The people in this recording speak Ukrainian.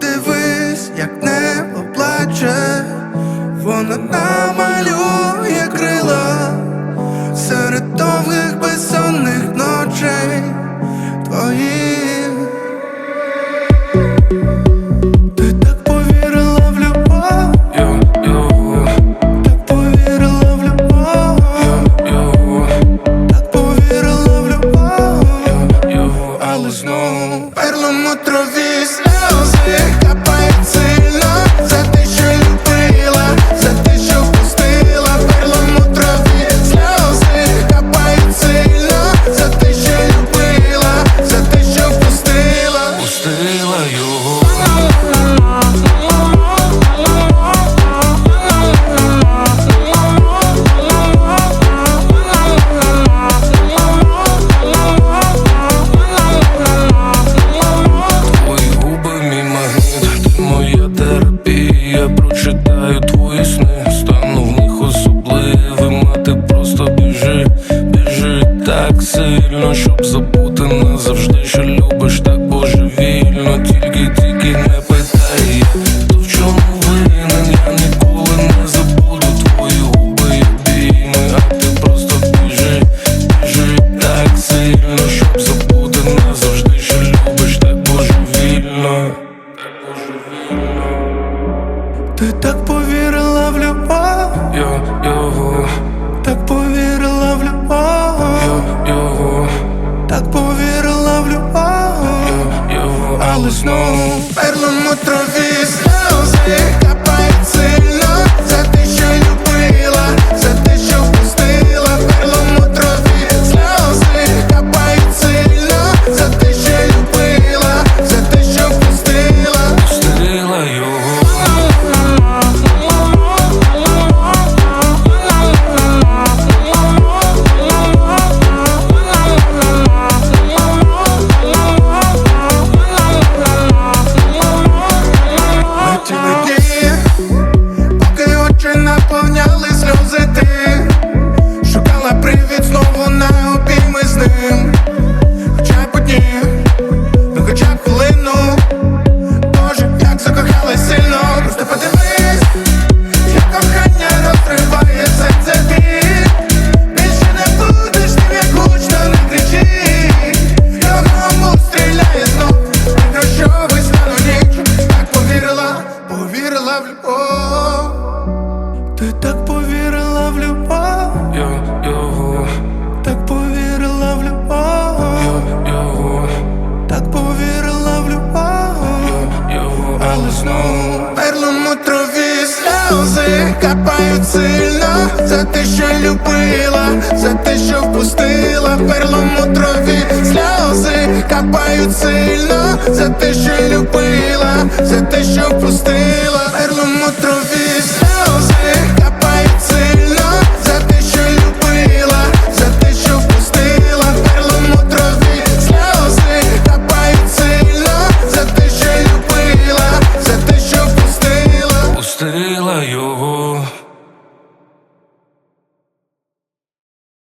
Подивись, як небо плаче, вона намалює крила серед довгих. ти просто біжи, біжи так сильно, щоб забути назавжди, що люди ловлю, але знову перлому трави. сльози капають сильно. За те, що любила, за те, що впустила перлом у траві сльози капають сильно. За те, що любила, за те, що впустила.